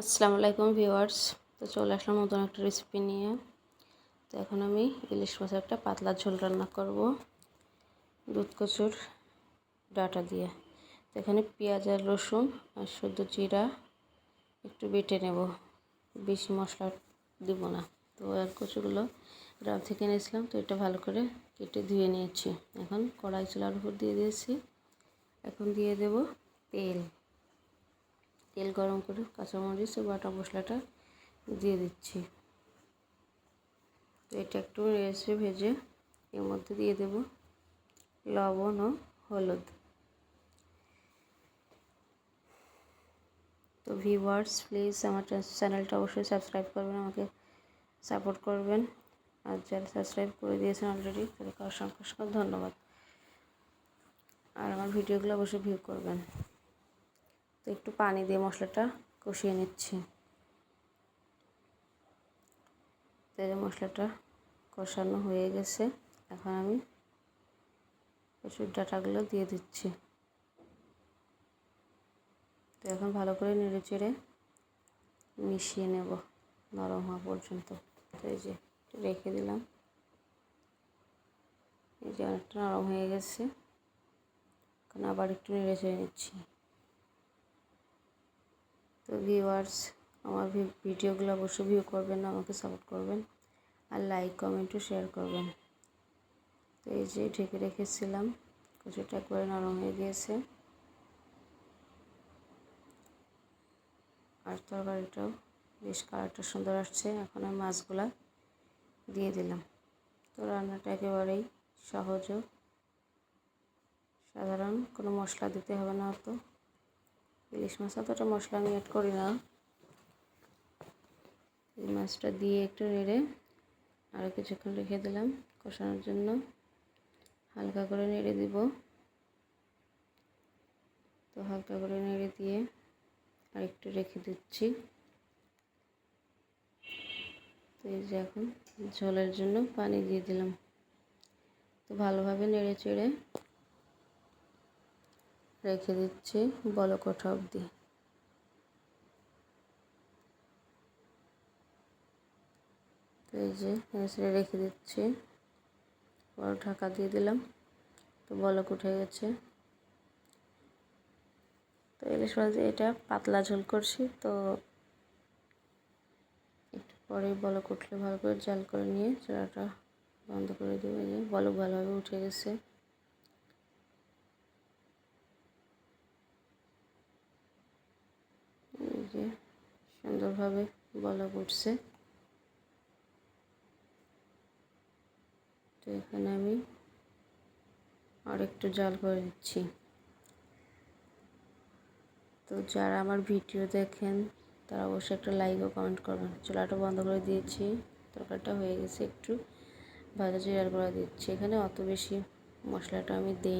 আসসালামু আলাইকুম ভিউয়ার্স। তো চলে আসলাম নতুন একটা রেসিপি নিয়ে। তো এখন আমি ইলিশ মাছের একটা পাতলা ঝোল রান্না করব। দুধ, কচুর ডাটা দিয়ে। তো এখানে পেঁয়াজ আর রসুন আর শুদ্ধ জিরা একটু বেটে নেব। বেশি মশলা দিব না। তো আর কচুগুলো গ্রাম থেকে এনেছিলাম, তো এটা ভালো করে কেটে ধুয়ে নিয়েছি। এখন কড়াই চুলার উপর দিয়ে দিয়েছি। এখন দিয়ে দেব তেল। তেল গরম করে কাঁচামরিচ ও বাটা মশলাটা দিয়ে দিচ্ছি। এটা একটু রেসে ভেজে এর মধ্যে দিয়ে দেব লবণ ও হলুদ। তো ভিউয়ার্স, প্লিজ আমার চ্যানেলটা অবশ্যই সাবস্ক্রাইব করবেন, আমাকে সাপোর্ট করবেন। আর যারা সাবস্ক্রাইব করে দিয়েছেন অলরেডি তাদেরকে অসংখ্য অসংখ্য ধন্যবাদ। আর আমার ভিডিওগুলো অবশ্যই ভিউ করবেন। একটু পানি দিয়ে মশলাটা কষিয়ে নিচ্ছি। তেলে মশলাটা কষানো হয়ে গেছে। এখন আমি কচুর ডাটাগুলো দিয়ে দিচ্ছি। তো এখন ভালো করে নেড়ে চেড়ে মিশিয়ে নেব নরম হওয়া পর্যন্ত। তো এই যে রেখে দিলাম। এই যে অনেকটা নরম হয়ে গেছে। এখন আবার একটু নেড়ে চেড়ে নিচ্ছি। তো ভিউয়ার্স আমার ভিডিওগুলো অবশ্যই ভিউ করবেন আমাকে সাপোর্ট করবেন আর লাইক কমেন্টও শেয়ার করবেন। তো এই যে ঢেকে রেখেছিলাম কচুটা একবারে নরম হয়ে গিয়েছে। আর তরকারিটাও বেশ কালারটা সুন্দর আসছে, এখন আমি মাছগুলা দিয়ে দিলাম। তো রান্নাটা একেবারেই সহজ সাধারণ, কোনো মশলা দিতে হবে না তো ইলিশ মাছ, অতটা মশলা আমি অ্যাড করি না। এই মাছটা দিয়ে একটু নেড়ে আরও কিছুক্ষণ রেখে দিলাম কষানোর জন্য। হালকা করে নেড়ে দিব। তো হালকা করে নেড়ে দিয়ে আর একটু রেখে দিচ্ছি। তো এই যে এখন ঝোলের জন্য পানি দিয়ে দিলাম। তো ভালোভাবে নেড়ে চেড়ে রেখে দিচ্ছি বলকঠা অবধি। এই যে নেড়ে রেখে দিচ্ছি। বড় ঢাকা দিয়ে দিলাম। তো বলক উঠে গেছে। তো ইলিশ মাছ এটা পাতলা ঝোল করছি। তো একটু পরে বলক উঠলে ভালো করে জাল করে নিয়ে চড়াটা বন্ধ করে দেবে। যে বলক ভালোভাবে উঠে গেছে এই যে সুন্দরভাবে বলক উঠছে তো এখানে আমি আর একটু জাল করে দিচ্ছি। তো যারা আমার ভিডিও দেখেন, তারা অবশ্যই একটা লাইক ও কমেন্ট করবেন। চুলাটা বন্ধ করে দিয়েছি, তরকারিটা হয়ে গেছে একটু ভাজা জিরার করে দিচ্ছি। এখানে অত বেশি মশলাটা আমি দিই